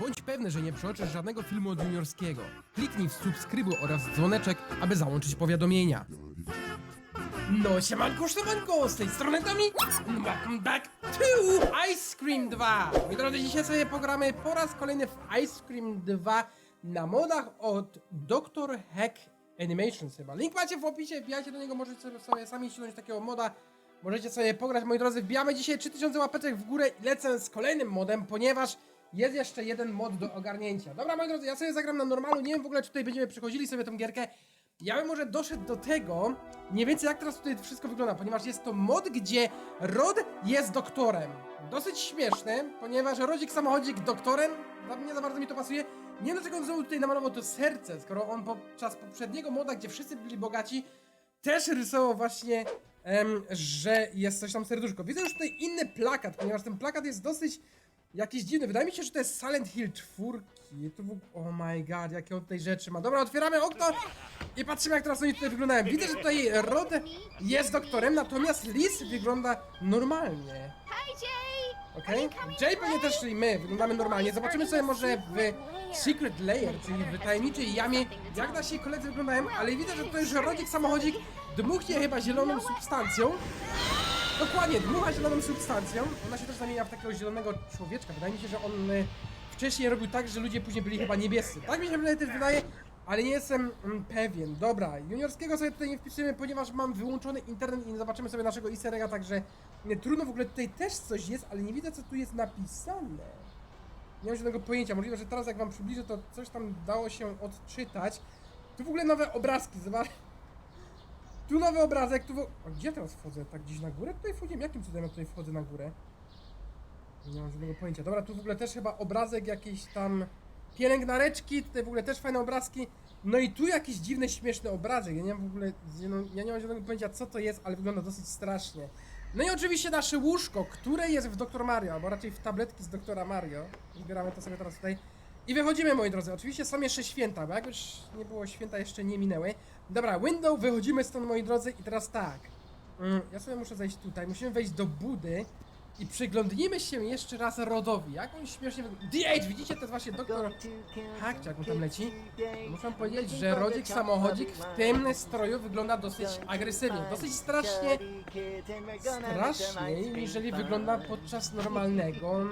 Bądź pewny, że nie przeoczysz żadnego filmu od juniorskiego. Kliknij w subskrybuj oraz dzwoneczek, aby załączyć powiadomienia. No siemanko, siemanko, z tej strony Tomi. Welcome back to Ice Cream 2. Moi drodzy, dzisiaj sobie pogramy po raz kolejny w Ice Cream 2 na modach od Dr. Hack Animations chyba. Link macie w opisie, wbijajcie do niego, możecie sobie sami ściągnąć takiego moda. Możecie sobie pograć, moi drodzy, wbijamy dzisiaj 3000 łapeczek w górę i lecę z kolejnym modem, ponieważ jest jeszcze jeden mod do ogarnięcia. Dobra, moi drodzy, ja sobie zagram na normalu, nie wiem w ogóle, czy tutaj będziemy przechodzili sobie tą gierkę. Ja bym może doszedł do tego, mniej więcej jak teraz tutaj wszystko wygląda, ponieważ jest to mod, gdzie Rod jest doktorem. Dosyć śmieszny, ponieważ Rodzik samochodzik doktorem, nie za bardzo mi to pasuje. Nie wiem dlaczego on znowu tutaj namalował to serce, skoro on podczas poprzedniego moda, gdzie wszyscy byli bogaci, też rysował właśnie, em, że jest coś tam serduszko. Widzę już tutaj inny plakat, ponieważ ten plakat jest dosyć jakiś dziwny. Wydaje mi się, że to jest Silent Hill 4. To w... Oh my god, jakie on tutaj rzeczy ma. Dobra, otwieramy okno i patrzymy jak teraz oni tutaj wyglądają. Widzę, że tutaj Rod jest doktorem, natomiast Liz wygląda normalnie. Okej? Jay pewnie też, czyli my, wyglądamy normalnie. Zobaczymy sobie może w Secret Layer, czyli w tajemniczej jamie, jak nasi koledzy wyglądają, ale widzę, że to już rodzik samochodzik dmuchnie chyba zieloną substancją. Dokładnie, dmucha zieloną substancją. Ona się też zamienia w takiego zielonego człowieczka. Wydaje mi się, że on y, wcześniej robił tak, że ludzie później byli chyba niebiescy. Tak mi się wydaje, też wydaje, ale nie jestem mm, pewien. Dobra, juniorskiego sobie tutaj nie wpisujemy, ponieważ mam wyłączony internet i nie zobaczymy sobie naszego easter egga, także nie, trudno w ogóle tutaj też coś jest, ale nie widzę co tu jest napisane. Nie mam żadnego pojęcia. Możliwe, że teraz jak wam przybliżę, to coś tam dało się odczytać. Tu w ogóle nowe obrazki, zobacz. Tu nowy obrazek, tu... A gdzie teraz wchodzę? Tak gdzieś na górę? Tutaj wchodzimy. Jakim cudem ja tutaj wchodzę na górę? Nie mam żadnego pojęcia. Dobra, tu w ogóle też chyba obrazek jakiejś tam pielęgnareczki, tutaj w ogóle też fajne obrazki. No i tu jakiś dziwny, śmieszny obrazek. Ja nie mam w ogóle, no, ja nie mam żadnego pojęcia co to jest, ale wygląda dosyć strasznie. No i oczywiście nasze łóżko, które jest w Dr. Mario, albo raczej w tabletki z Doktora Mario. Zbieramy to sobie teraz tutaj. I wychodzimy, moi drodzy. Oczywiście są jeszcze święta, bo jak już nie było święta, jeszcze nie minęły. Dobra, window, wychodzimy stąd, moi drodzy. I teraz tak. Mm, ja sobie muszę zejść tutaj. Musimy wejść do budy. I przyglądnijmy się jeszcze raz Rodowi. Jak on śmiesznie wygląda. DH, widzicie, to jest właśnie doktor Hack, czy jak on tam leci. Muszę powiedzieć, że Rodzik samochodzik w tym stroju wygląda dosyć agresywnie. Dosyć strasznie straszniej, niżeli wygląda podczas normalnego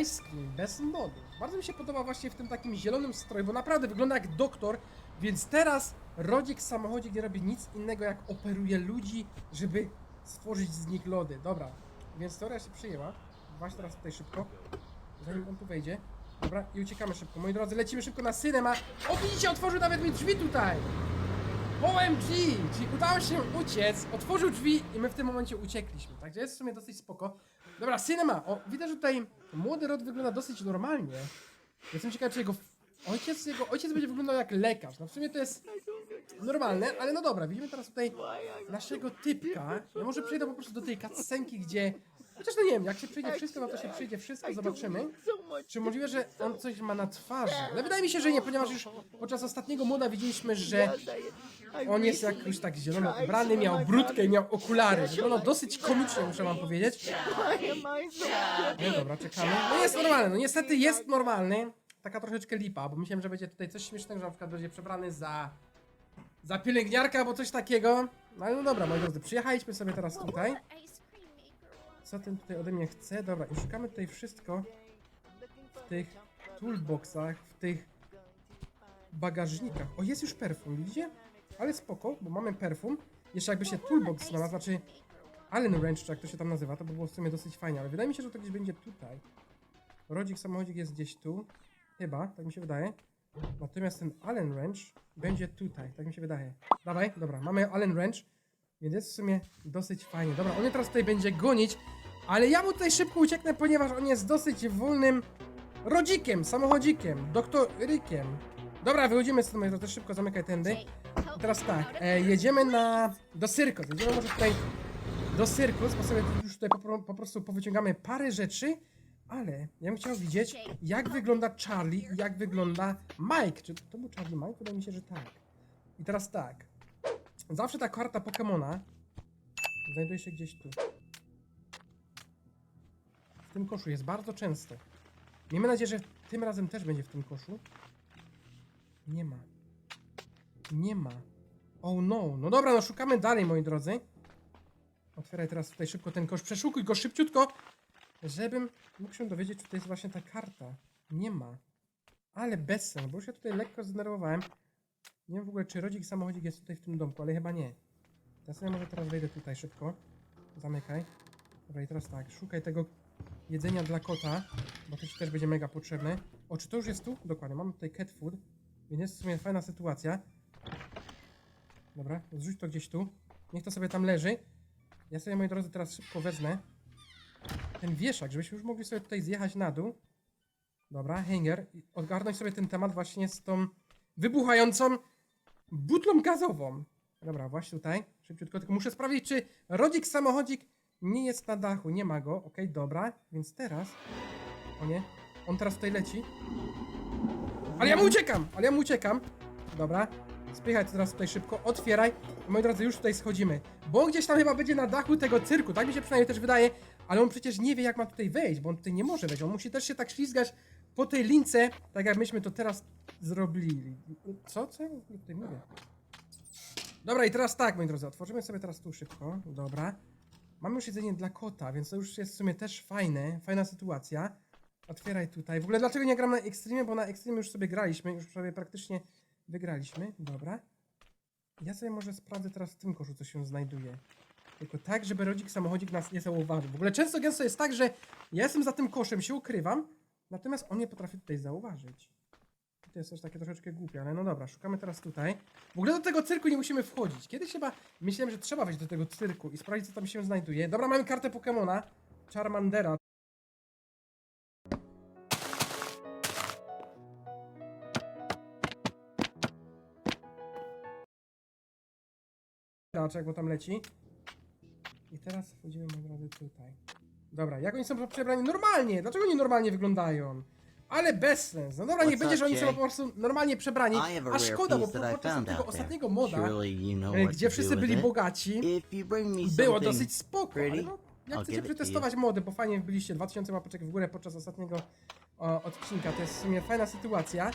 ice cream, bez modu. Bardzo mi się podoba właśnie w tym takim zielonym stroju, bo naprawdę wygląda jak doktor, więc teraz Rodzik samochodzik nie robi nic innego jak operuje ludzi, żeby stworzyć z nich lody. Dobra, więc teoria się przyjęła. Właśnie teraz tutaj szybko, zanim on tu wejdzie. Dobra, i uciekamy szybko. Moi drodzy, lecimy szybko na cinema. O, widzicie, otworzył nawet mi drzwi tutaj! OMG! Czyli udało się uciec, otworzył drzwi i my w tym momencie uciekliśmy. Także jest w sumie dosyć spoko. Dobra, cinema. O, widać, że tutaj młody Rod wygląda dosyć normalnie. Jestem ciekaw, czy jego ojciec, jego ojciec będzie wyglądał jak lekarz. No w sumie to jest normalne, ale no dobra, widzimy teraz tutaj naszego typka. Ja może przejdę po prostu do tej cutscenki, gdzie... Chociaż no nie wiem, jak się przyjdzie wszystko, no to się przyjdzie wszystko, zobaczymy. Czy możliwe, że on coś ma na twarzy? Ale wydaje mi się, że nie, ponieważ już podczas ostatniego moda widzieliśmy, że on jest jakoś tak zielono ubrany, miał brudkę i miał okulary. Wyglądał dosyć komicznie, muszę wam powiedzieć. No dobra, czekamy. No jest normalny, no niestety jest normalny. Taka troszeczkę lipa, bo myślałem, że będzie tutaj coś śmiesznego, że na przykład będzie przebrany za... za pielęgniarkę albo coś takiego. No ale no dobra, moi drodzy, przyjechaliśmy sobie teraz tutaj. Co ten tutaj ode mnie chce? Dobra, i szukamy tutaj wszystko w tych toolboxach, w tych bagażnikach. O, jest już perfum, widzicie? Ale spoko, bo mamy perfum. Jeszcze jakby się toolbox znalazł, znaczy Allen Wrench, czy jak to się tam nazywa, to by było w sumie dosyć fajnie, ale wydaje mi się, że to gdzieś będzie tutaj. Rodzik samochodzik jest gdzieś tu. Chyba, tak mi się wydaje. Natomiast ten Allen Wrench będzie tutaj, tak mi się wydaje. Dawaj, dobra, mamy Allen Wrench. Więc jest w sumie dosyć fajnie. Dobra, on mnie teraz tutaj będzie gonić, ale ja mu tutaj szybko ucieknę, ponieważ on jest dosyć wolnym rodzikiem, samochodzikiem, doktorykiem. Dobra, wychodzimy z tego, to też szybko zamykaj tędy. Teraz tak, e, jedziemy na... do Cyrkos. Jedziemy może tutaj do Cyrkos, bo sobie już tutaj po, po prostu powyciągamy parę rzeczy, ale ja bym chciał widzieć, jak wygląda Charlie i jak wygląda Mike. Czy to był Charlie Mike? Wydaje mi się, że tak. I teraz tak. Zawsze ta karta Pokemona znajduje się gdzieś tu. W tym koszu jest bardzo często. Miejmy nadzieję, że tym razem też będzie w tym koszu? Nie ma. Nie ma. Oh no. No dobra, no szukamy dalej, moi drodzy. Otwieraj teraz tutaj szybko ten kosz. Przeszukuj go szybciutko, żebym mógł się dowiedzieć, czy to jest właśnie ta karta. Nie ma. Ale bez sensu, bo już się tutaj lekko zdenerwowałem. Nie wiem w ogóle, czy rodzik samochodzik jest tutaj w tym domku, ale chyba nie. Ja sobie może teraz wejdę tutaj szybko. Zamykaj. Dobra, i teraz tak, szukaj tego jedzenia dla kota, bo to ci też będzie mega potrzebne. O, czy to już jest tu? Dokładnie, mamy tutaj cat food, więc jest w sumie fajna sytuacja. Dobra, zrzuć to gdzieś tu. Niech to sobie tam leży. Ja sobie, moi drodzy, teraz szybko wezmę ten wieszak, żebyśmy już mogli sobie tutaj zjechać na dół. Dobra, hanger. I odgarnąć sobie ten temat właśnie z tą wybuchającą butlą gazową. Dobra, właśnie tutaj. Szybciutko, tylko muszę sprawdzić, czy rodzik samochodzik nie jest na dachu. Nie ma go. Okej, dobra. Więc teraz... O nie. On teraz tutaj leci. Ale ja mu uciekam! Ale ja mu uciekam. Dobra. Spychaj to teraz tutaj szybko. Otwieraj. Moi drodzy, już tutaj schodzimy. Bo on gdzieś tam chyba będzie na dachu tego cyrku. Tak mi się przynajmniej też wydaje. Ale on przecież nie wie, jak ma tutaj wejść, bo on tutaj nie może wejść. On musi też się tak ślizgać po tej lince, tak jak myśmy to teraz zrobili. Co? Co ja tutaj mówię? Dobra, i teraz tak, moi drodzy, otworzymy sobie teraz tu szybko. Dobra. Mamy już jedzenie dla kota, więc to już jest w sumie też fajne, fajna sytuacja. Otwieraj tutaj. W ogóle dlaczego nie gram na Extreme? Bo na Extreme już sobie graliśmy, już sobie praktycznie wygraliśmy. Dobra. Ja sobie może sprawdzę teraz w tym koszu, co się znajduje. Tylko tak, żeby rodzik samochodzik nas nie zauważył. W ogóle często gęsto jest tak, że ja jestem za tym koszem, się ukrywam, natomiast on nie potrafi tutaj zauważyć. To jest też takie troszeczkę głupie, ale no dobra, szukamy teraz tutaj. W ogóle do tego cyrku nie musimy wchodzić. Kiedyś chyba myślałem, że trzeba wejść do tego cyrku i sprawdzić, co tam się znajduje. Dobra, mamy kartę Pokemona. Charmandera. Raczek, bo tam leci. I teraz wchodzimy, moi drodzy, tutaj. Dobra, jak oni są przebrani? Normalnie! Dlaczego oni normalnie wyglądają? Ale bez sens. No dobra, nie będzie, że oni są Jay? po prostu normalnie przebrani. I have a A rare szkoda, bo piece that I podczas found tego out there. ostatniego moda, Surely you know e, what gdzie to wszyscy with byli it. bogaci, If you bring me było something dosyć spoko. pretty, Ale no, jak I'll chcecie give it to przetestować mody, bo fajnie wbiliście 2000 łapeczek w górę podczas ostatniego o, odcinka, to jest w sumie fajna sytuacja.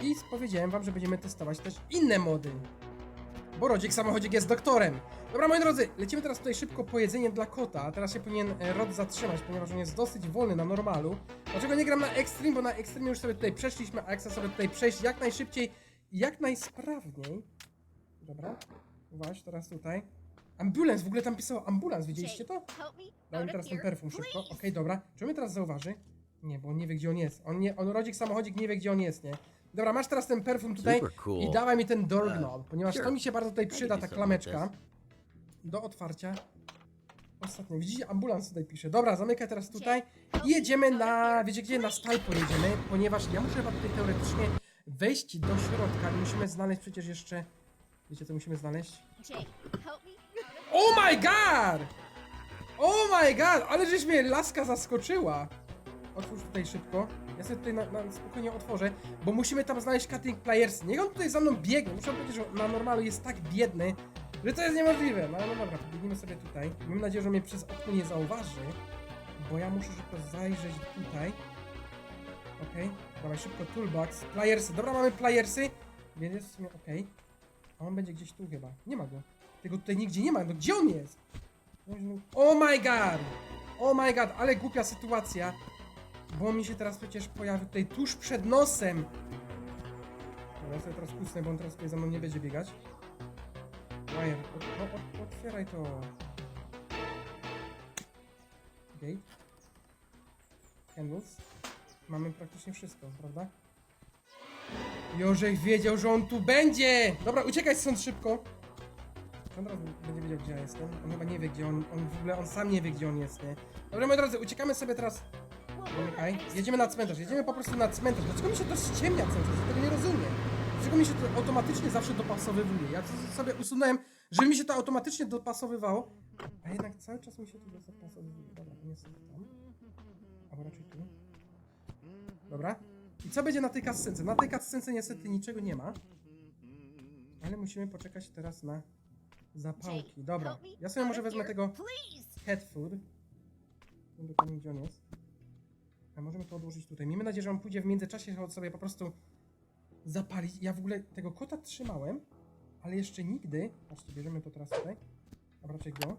I powiedziałem wam, że będziemy testować też inne mody. Bo rodzik samochodzik jest doktorem. Dobra, moi drodzy, lecimy teraz tutaj szybko po jedzenie dla kota. a Teraz się powinien e, Rod zatrzymać, ponieważ on jest dosyć wolny na normalu. Dlaczego nie gram na Extreme? Bo na Extreme już sobie tutaj przeszliśmy, a jak chcę sobie tutaj przejść jak najszybciej i jak najsprawniej. Dobra, właśnie teraz tutaj. Ambulans, w ogóle tam pisało ambulans, widzieliście to? Daj mi teraz ten perfum szybko. Okej, please. dobra. Czy on mnie teraz zauważy? Nie, bo on nie wie, gdzie on jest. On nie, on rodzik samochodzik nie wie, gdzie on jest, nie? Dobra, masz teraz ten perfum tutaj Super cool. i dawaj mi ten door Uh, knob, ponieważ to mi się bardzo tutaj przyda, ta klameczka. Do otwarcia. Ostatnio, widzicie, ambulans tutaj pisze. Dobra, zamykaj teraz tutaj i jedziemy na, wiecie gdzie, na Stalpo jedziemy, ponieważ ja muszę chyba tutaj teoretycznie wejść do środka i musimy znaleźć przecież jeszcze, wiecie co musimy znaleźć? Oh my god! Oh my god! Ale żeś mnie laska zaskoczyła! Otwórz tutaj szybko. Ja sobie tutaj na, na spokojnie otworzę, bo musimy tam znaleźć cutting players. Niech on tutaj za mną biegnie. Muszę powiedzieć, że na normalu jest tak biedny, że to jest niemożliwe. No, no dobra, pobiegniemy sobie tutaj. Mam nadzieję, że mnie przez okno nie zauważy, bo ja muszę szybko zajrzeć tutaj. Okej, dawaj szybko toolbox. Playersy. Dobra, mamy playersy, więc jest w sumie okej. A on będzie gdzieś tu chyba. Nie ma go. Tego tutaj nigdzie nie ma. No gdzie on jest? Oh my god! Oh my god, ale głupia sytuacja. Bo mi się teraz przecież pojawi tutaj tuż przed nosem. Ja sobie teraz kusnę, bo on teraz tutaj za mną nie będzie biegać. Wire, ot, no, ot, otwieraj to. Gate. Candles. Mamy praktycznie wszystko, prawda? Jorzek wiedział, że on tu będzie! Dobra, uciekaj stąd szybko. On teraz będzie wiedział, gdzie ja jestem. On chyba nie wie, gdzie on, on w ogóle, on sam nie wie, gdzie on jest, nie? Dobra, moi drodzy, uciekamy sobie teraz. Okej, jedziemy na cmentarz, jedziemy po prostu na cmentarz. Dlaczego mi się to ściemnia cały czas? Ja tego nie rozumiem. Dlaczego mi się to automatycznie zawsze dopasowywuje? Ja to sobie usunąłem, żeby mi się to automatycznie dopasowywało, a jednak cały czas mi się to dopasowywuje. Dobra, nie sobie tam. Albo raczej tu. Dobra. I co będzie na tej kascence? Na tej kascence niestety niczego nie ma. Ale musimy poczekać teraz na zapałki. Dobra, ja sobie może wezmę tego cat food. Nie wiem dokładnie gdzie on jest. A możemy to odłożyć tutaj. Miejmy nadzieję, że on pójdzie w międzyczasie sobie po prostu zapalić. Ja w ogóle tego kota trzymałem, ale jeszcze nigdy. Patrzcie, bierzemy to teraz tutaj. A raczej go.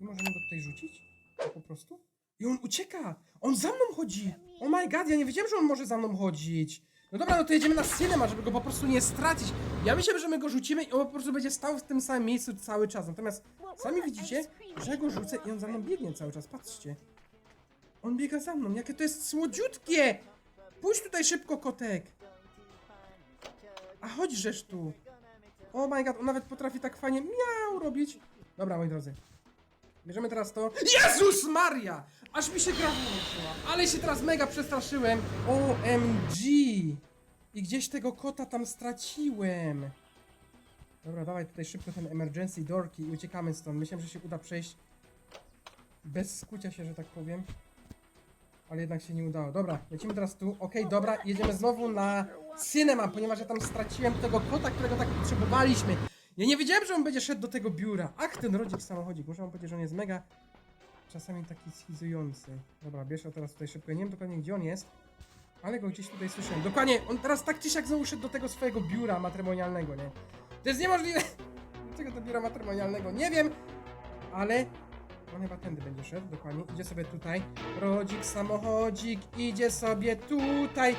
I możemy go tutaj rzucić. Tak po prostu. I on ucieka! On za mną chodzi! Oh my god, ja nie wiedziałem, że on może za mną chodzić. No dobra, no to jedziemy na cinema, żeby go po prostu nie stracić. Ja myślę, że my go rzucimy i on po prostu będzie stał w tym samym miejscu cały czas. Natomiast sami widzicie, że go rzucę i on za mną biegnie cały czas. Patrzcie. On biega za mną. Jakie to jest słodziutkie! Pójdź tutaj szybko, kotek. A chodź żeż tu. Oh my god, on nawet potrafi tak fajnie miau robić. Dobra, moi drodzy. Bierzemy teraz to. Jezus Maria! Aż mi się gra. Ale się teraz mega przestraszyłem. OMG! I gdzieś tego kota tam straciłem. Dobra, dawaj tutaj szybko ten emergency doorki i uciekamy stąd. Myślałem, że się uda przejść bez skucia się, że tak powiem. Ale jednak się nie udało. Dobra, lecimy teraz tu. Okej, dobra, jedziemy znowu na cinema, ponieważ ja tam straciłem tego kota, którego tak potrzebowaliśmy. Ja nie wiedziałem, że on będzie szedł do tego biura. Ach, ten rodzik samochodzik. Muszę wam powiedzieć, że on jest mega czasami taki schizujący. Dobra, bierze teraz tutaj szybko. Nie wiem dokładnie gdzie on jest, ale go gdzieś tutaj słyszałem. Dokładnie, on teraz tak czy siak znowu szedł do tego swojego biura matrymonialnego, nie? To jest niemożliwe! Dlaczego do biura matrymonialnego? Nie wiem, ale on chyba tędy będzie szedł, dokładnie. Idzie sobie tutaj. Rodzik, samochodzik, idzie sobie tutaj.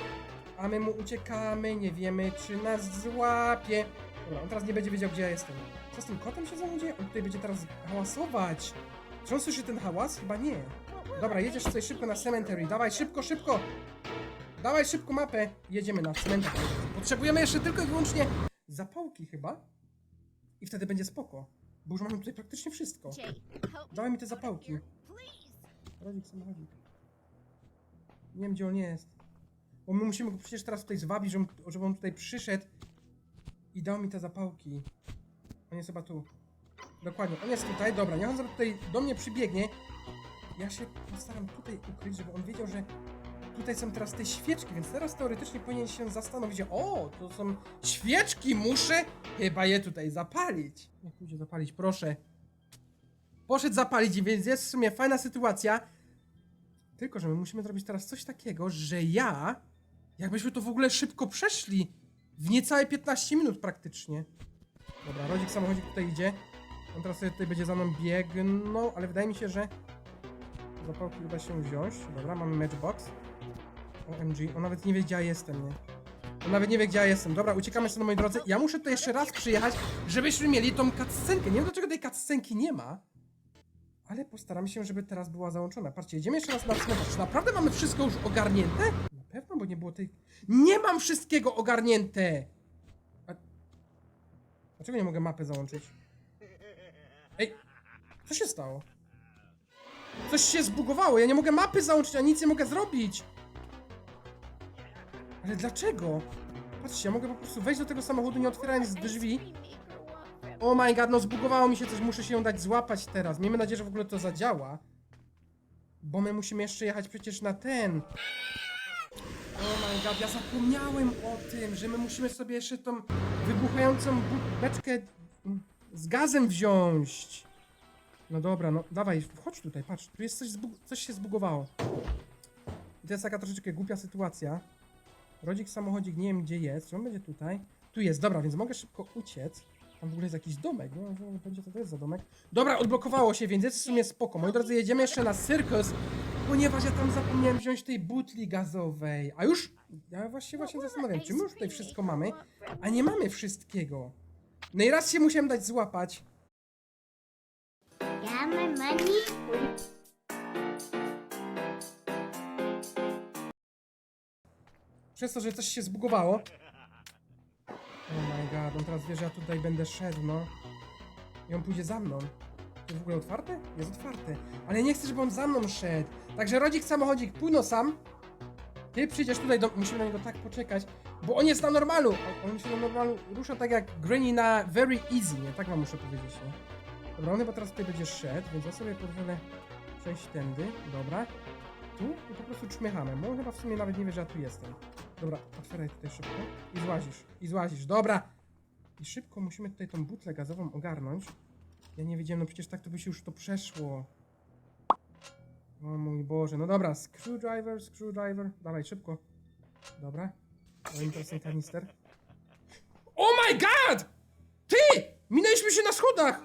A my mu uciekamy, nie wiemy czy nas złapie. Dobra, on teraz nie będzie wiedział gdzie ja jestem. Co z tym kotem się dzieje? On tutaj będzie teraz hałasować. Czy on słyszy ten hałas? Chyba nie. Dobra, jedziesz tutaj szybko na cemetery. Dawaj, szybko, szybko! Dawaj szybko mapę. Jedziemy na cmentarz. Potrzebujemy jeszcze tylko i wyłącznie zapałki chyba. I wtedy będzie spoko. Bo już mamy tutaj praktycznie wszystko. Dawaj mi te zapałki. Rodzik, samochodzik. Nie wiem gdzie on jest. Bo my musimy go przecież teraz tutaj zwabić, żeby, żeby on tutaj przyszedł i dał mi te zapałki. On jest chyba tu. Dokładnie, on jest tutaj, dobra, niech on tutaj do mnie przybiegnie. Ja się postaram tutaj ukryć, żeby on wiedział, że tutaj są teraz te świeczki, więc teraz teoretycznie powinien się zastanowić, o, to są świeczki, muszę chyba je tutaj zapalić. Niech pójdzie zapalić, proszę. Poszedł zapalić, więc jest w sumie fajna sytuacja. Tylko, że my musimy zrobić teraz coś takiego, że ja, jakbyśmy to w ogóle szybko przeszli, w niecałe 15 minut praktycznie. Dobra, rodzik samochodzik tutaj idzie. On teraz sobie tutaj będzie za mną biegnął, ale wydaje mi się, że zapałki uda się wziąć. Dobra, mamy matchbox. OMG, on nawet nie wie gdzie ja jestem, nie? On nawet nie wie gdzie ja jestem. Dobra, uciekamy stąd moi drodzy. Ja muszę tutaj jeszcze raz przyjechać, żebyśmy mieli tą cutscenkę. Nie wiem dlaczego tej cutscenki nie ma. Ale postaram się, żeby teraz była załączona. Patrzcie, jedziemy jeszcze raz na cmentarz. Czy naprawdę mamy wszystko już ogarnięte? Na pewno, bo nie było tej... Nie mam wszystkiego ogarnięte! A... Dlaczego nie mogę mapy załączyć? Ej, co się stało? Coś się zbugowało, ja nie mogę mapy załączyć, a nic nie mogę zrobić! Ale dlaczego? Patrzcie, ja mogę po prostu wejść do tego samochodu, nie otwierając drzwi. From- Oh my god, no zbugowało mi się coś, muszę się ją dać złapać teraz. Miejmy nadzieję, że w ogóle to zadziała. Bo my musimy jeszcze jechać przecież na ten. Oh my god, ja zapomniałem o tym, że my musimy sobie jeszcze tą wybuchającą bu- beczkę z gazem wziąć. No dobra, no dawaj, chodź tutaj, patrz, tu jest coś, coś się zbugowało. I to jest taka troszeczkę głupia sytuacja. Rodzik samochodzik, nie wiem gdzie jest, czy on będzie tutaj? Tu jest, dobra, więc mogę szybko uciec. Tam w ogóle jest jakiś domek, no nie będzie co to jest za domek. Dobra, odblokowało się, więc jest w sumie spoko. Moi drodzy, jedziemy jeszcze na cyrkus, ponieważ ja tam zapomniałem wziąć tej butli gazowej. A już, ja właśnie właśnie zastanawiam, czy my już tutaj wszystko mamy, a nie mamy wszystkiego. No i raz się musiałem dać złapać. Got my money? Przez to, że coś się zbugowało. Oh my god, on teraz wie, że ja tutaj będę szedł, no. I on pójdzie za mną. To w ogóle otwarte? Jest otwarte. Ale nie chcę, żeby on za mną szedł. Także rodzik, samochodzik, pójno sam. Ty przyjdziesz tutaj, do... musimy na niego tak poczekać, bo on jest na normalu. On, on się na normalu rusza tak jak Granny na very easy, nie? Tak wam muszę powiedzieć, nie? Dobra, on chyba teraz tutaj będzie szedł, więc ja sobie pozwolę przejść tędy, dobra. Tu i po prostu czmiechamy, bo on chyba w sumie nawet nie wie, że ja tu jestem. Dobra, otwieraj tutaj szybko i złazisz, i złazisz, dobra! I szybko musimy tutaj tą butlę gazową ogarnąć. Ja nie wiedziałem, no przecież tak to by się już to przeszło. O mój Boże, no dobra, screwdriver, screwdriver, dawaj szybko. Dobra. No interesting kanister. Oh my god! Ty! Minęliśmy się na schodach!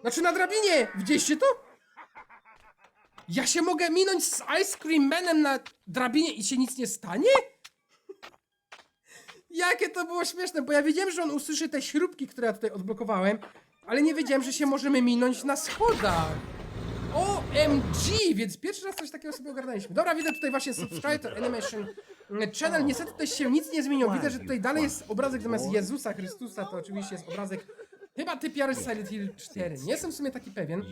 Znaczy na drabinie! Widzieliście to? Ja się mogę minąć z Ice Cream Manem na drabinie i się nic nie stanie? Jakie to było śmieszne, bo ja wiedziałem, że on usłyszy te śrubki, które ja tutaj odblokowałem, ale nie wiedziałem, że się możemy minąć na schodach. OMG! Więc pierwszy raz coś takiego sobie ogarnęliśmy. Dobra, widzę tutaj właśnie Subscribe to Animation Channel. Niestety tutaj się nic nie zmieniło. Widzę, że tutaj dalej jest obrazek zamiast Jezusa Chrystusa, to oczywiście jest obrazek chyba typiary z Silent Hill 4. Nie jestem w sumie taki pewien.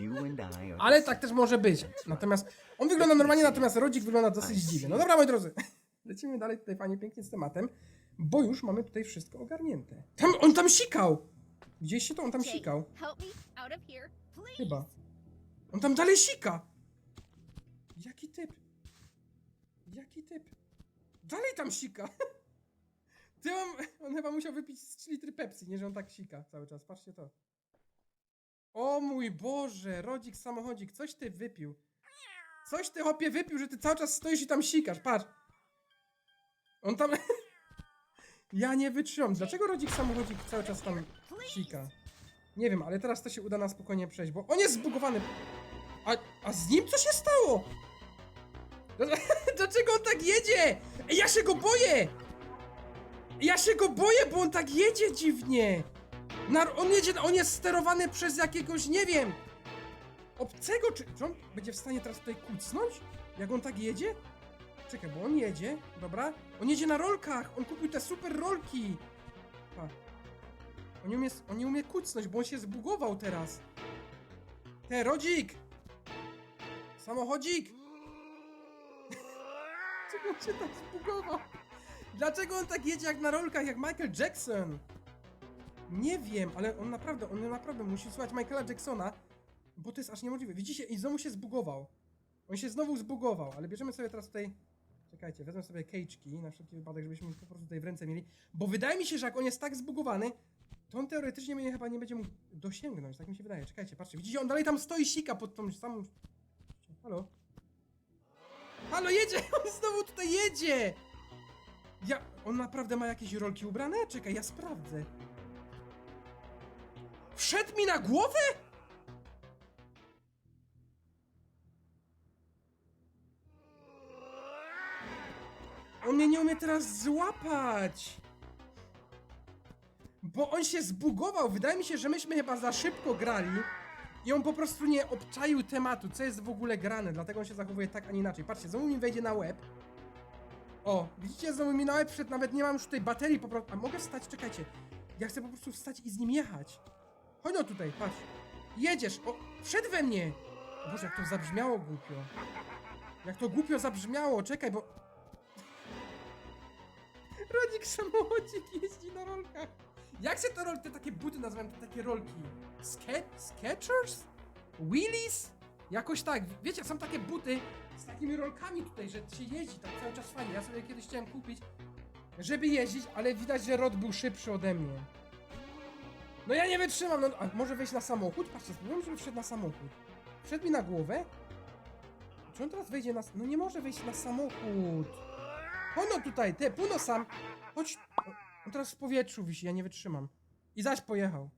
Ale tak też może być. Natomiast on wygląda normalnie, natomiast rodzik wygląda dosyć dziwnie. No dobra, moi drodzy. Lecimy dalej tutaj fajnie, pięknie z tematem, bo już mamy tutaj wszystko ogarnięte. Tam, on tam sikał! Widzieliście to? On tam sikał. Chyba. On tam dalej sika! Jaki typ? Jaki typ? Dalej tam sika! Ty on, on chyba musiał wypić z 3 litry Pepsi, nie że on tak sika cały czas. Patrzcie to. O mój Boże, rodzik samochodzik, coś ty wypił. Coś ty hopie wypił, że ty cały czas stoisz i tam sikasz, patrz. On tam... ja nie wytrzymam. Dlaczego rodzik samochodzik cały czas tam sika? Nie wiem, ale teraz to się uda na spokojnie przejść, bo on jest zbugowany. A, a z nim co się stało? Dlaczego on tak jedzie? Ej, ja się go boję! Ja się go boję, bo on tak jedzie dziwnie. Na, on jedzie, on jest sterowany przez jakiegoś, nie wiem, obcego, czy, czy on będzie w stanie teraz tutaj kucnąć? Jak on tak jedzie? Czekaj, bo on jedzie, dobra? On jedzie na rolkach, on kupił te super rolki. Pa. On nie umie, on nie umie kucnąć, bo on się zbugował teraz. Te, rodzik! Samochodzik! Czego on się tak zbugował? Dlaczego on tak jedzie jak na rolkach, jak Michael Jackson? Nie wiem, ale on naprawdę, on naprawdę musi słuchać Michaela Jacksona, bo to jest aż niemożliwe. Widzicie, i znowu się zbugował. On się znowu zbugował, ale bierzemy sobie teraz tutaj... Czekajcie, wezmę sobie cage'ki, na wszelki wypadek, żebyśmy po prostu tutaj w ręce mieli. Bo wydaje mi się, że jak on jest tak zbugowany, to on teoretycznie mnie chyba nie będzie mógł dosięgnąć, tak mi się wydaje. Czekajcie, patrzcie, widzicie, on dalej tam stoi, sika pod tą samą... Halo? Halo, jedzie! On znowu tutaj jedzie! Ja... On naprawdę ma jakieś rolki ubrane? Czekaj, ja sprawdzę. Wszedł mi na głowę? On mnie nie umie teraz złapać. Bo on się zbugował. Wydaje mi się, że myśmy chyba za szybko grali. I on po prostu nie obczaił tematu, co jest w ogóle grane, dlatego on się zachowuje tak, a nie inaczej. Patrzcie, znowu mi wejdzie na łeb. O, widzicie, znowu mi na łeb wszedł, nawet nie mam już tutaj baterii po prostu. A mogę wstać? Czekajcie. Ja chcę po prostu wstać i z nim jechać. Chodź no tutaj, patrz. Jedziesz, o, wszedł we mnie. O Boże, jak to zabrzmiało głupio. Jak to głupio zabrzmiało, czekaj, bo... Rodzik samochodzik jeździ na rolkach. Jak się te, rol, te takie buty nazywają, te takie rolki? Ske Skechers? Wheelies? Jakoś tak. Wiecie, są takie buty z takimi rolkami tutaj, że się jeździ tak cały czas fajnie. Ja sobie kiedyś chciałem kupić, żeby jeździć, ale widać, że Rod był szybszy ode mnie. No ja nie wytrzymam, no a może wejść na samochód? Patrzcie, spróbujmy, żeby wszedł na samochód. Wszedł mi na głowę? Czy on teraz wejdzie na... No nie może wejść na samochód. Chodź no tutaj, te, puno sam. Chodź. On teraz w powietrzu wisi, ja nie wytrzymam. I zaś pojechał.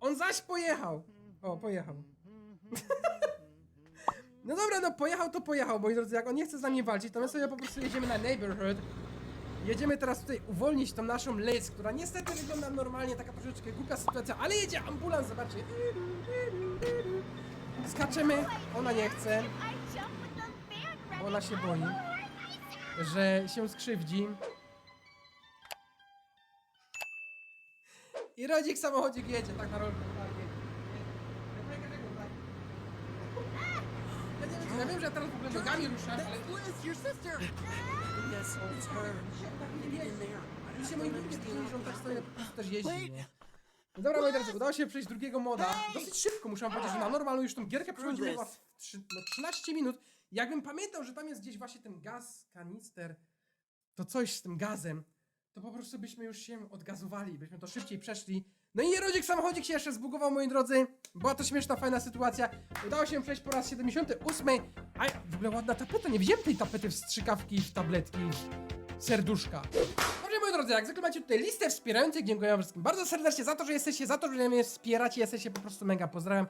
On zaś pojechał. O, pojechał. No dobra, no pojechał to pojechał, moi drodzy, jak on nie chce z nami walczyć, to my sobie po prostu jedziemy na neighborhood. Jedziemy teraz tutaj uwolnić tą naszą Liz, która niestety wygląda normalnie, taka troszeczkę głupia sytuacja, ale jedzie ambulans, zobaczcie. Skaczemy, ona nie chce, ona się boi, że się skrzywdzi. I rodzik samochodzik jedzie, tak na rolkę. Tak, jedzie. Ja powiem, dlaczego tak. Ja wiem, że teraz w ogóle nogami ruszam, ale... Yes, it's her. Mi się moi ludzie mówią, że on tak stoi, też jeździ, nie? No dobra, moi drodzy, udało się przejść drugiego moda. Dosyć szybko, muszę wam powiedzieć, że na normalną już tą gierkę przechodzimy chyba w trzy, no 13 minut. Jakbym pamiętał, że tam jest gdzieś właśnie ten gaz, kanister, to coś z tym gazem, to po prostu byśmy już się odgazowali, byśmy to szybciej przeszli. No i rodzik samochodzik się jeszcze zbugował, moi drodzy. Była to śmieszna, fajna sytuacja. Udało się przejść po raz 78. A w ogóle ładna tapeta, nie wziąłem tej tapety w strzykawki, w tabletki, serduszka. Dobrze, moi drodzy, jak zwykle macie tutaj listę wspierających. Dziękuję wam wszystkim bardzo serdecznie za to, że jesteście, za to, że mnie wspieracie. Jesteście po prostu mega. Pozdrawiam.